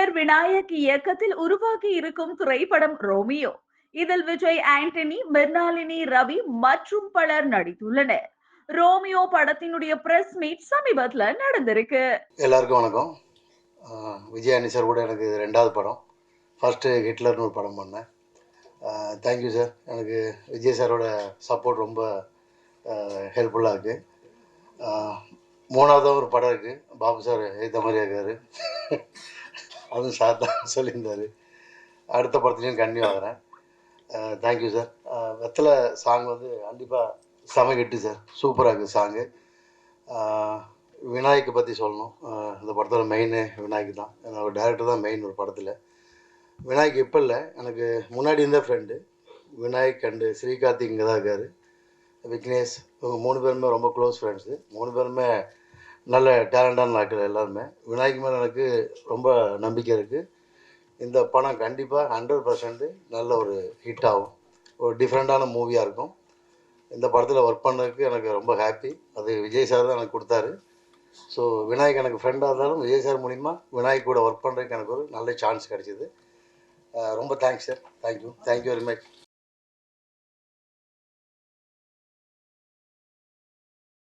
இயக்குனர் விநாயக் இயக்கத்தில் உருவாகி இருக்கும் திரைப்படம் ரோமியோ. இதில் விஜய் ஆண்டனி மிர்னாலினி ரவி மற்றும் பலர் நடித்துள்ளனர். ரோமியோ படத்தினுடைய பிரஸ் மீட் சமீபத்துல நடந்திருக்கு. எல்லாருக்கும் வணக்கம். விஜய் அனி சார் கூட எனக்கு ரெண்டாவது படம். ஃபஸ்ட்டு ஹிட்லர்னு ஒரு படம் பண்ணேன். தேங்க்யூ சார் எனக்கு விஜய் சாரோட சப்போர்ட் ரொம்ப ஹெல்ப்ஃபுல்லாக இருக்குது மூணாவதாக ஒரு படம் இருக்குது பாபு சார் ஏற்ற மாதிரி இருக்காரு. அதுவும் சார் தான் சொல்லியிருந்தார். அடுத்த படத்துலையும் கன்னியூ ஆகிறேன். தேங்க்யூ சார் வெத்தலை சாங் வந்து கண்டிப்பாக செம கெட்டு சார் சூப்பராக இருக்குது சாங்கு விநாயக்கை பற்றி சொல்லணும். இந்த படத்தோட மெயின் விநாயக் தான். என்னோடய டேரக்டர் தான் மெயின் ஒரு படத்தில். விநாயக் இப்போ இல்லை. எனக்கு முன்னாடி இருந்த ஃப்ரெண்டு விநாயக் அண்டு ஸ்ரீகார்த்திக் இங்கே தான் இருக்கார். விக்னேஷ் இவங்க மூணு பேருமே ரொம்ப க்ளோஸ் ஃப்ரெண்ட்ஸு மூணு பேருமே நல்ல டேலண்டான நாட்கள் எல்லாருமே. விநாயக் மேலே எனக்கு ரொம்ப நம்பிக்கை இருக்குது இந்த படம் கண்டிப்பாக ஹண்ட்ரட் பர்சன்ட் நல்ல ஒரு ஹிட் ஆகும். ஒரு டிஃப்ரெண்ட்டான மூவியாக இருக்கும். இந்த படத்தில் ஒர்க் பண்ணதுக்கு எனக்கு ரொம்ப ஹாப்பி அது விஜய் சார் தான் எனக்கு கொடுத்தாரு. ஸோ விநாயக் எனக்கு ஃப்ரெண்டாக இருந்தாலும் விஜய் சார் மூலிமா விநாயக் கூட ஒர்க் பண்ணுறதுக்கு எனக்கு ஒரு நல்ல சான்ஸ் கிடச்சிது. ரொம்ப thanks sir thank you thank you very much